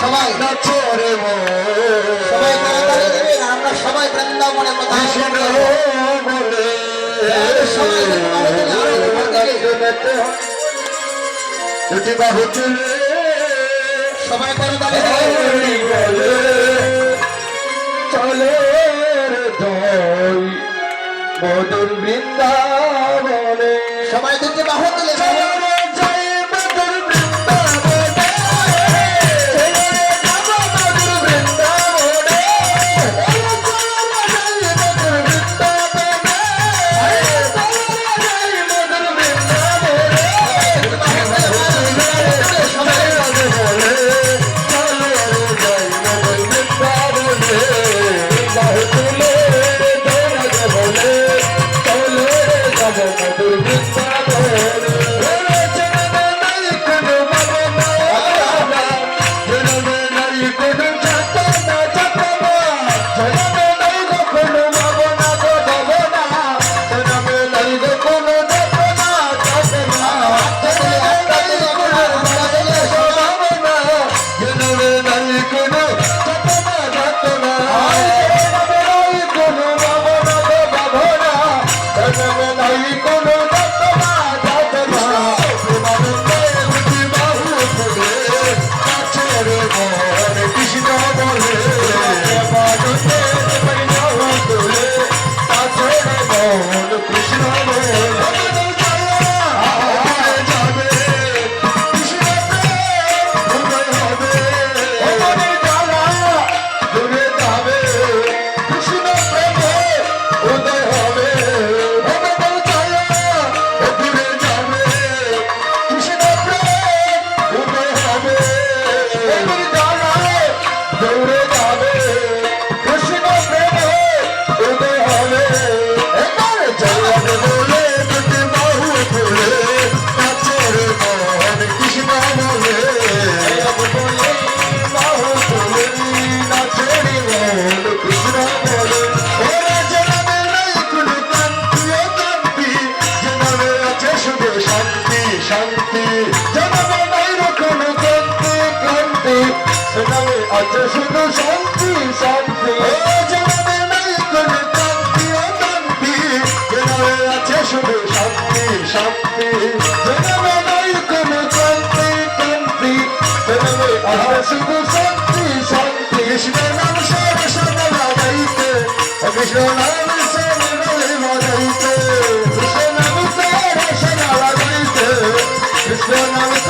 সবাই। সবাই তাড়াতাড়ি দেবেন আমরা সবাই বৃন্দাবনে কোথায় বলে। সবাই। চলে। মধুর বৃন্দাবনে। সবাই দুটি বাহু তুলে কৃষ্ণ শান্তি জনমে নাই রে কোনো কান্তি কান্তি জনমে আছে শুধু শান্তি শান্তি। ও নাই কোনো কান্তি ও কান্তি আছে শুধু শান্তি শান্তি। জনমে নাই কোনো কান্তি কান্তি জনমে আছে শুধু শান্তি শান্তি। কৃষ্ণ নাম সর্বসর্ব লাগাইতে কৃষ্ণ নাম Thank you.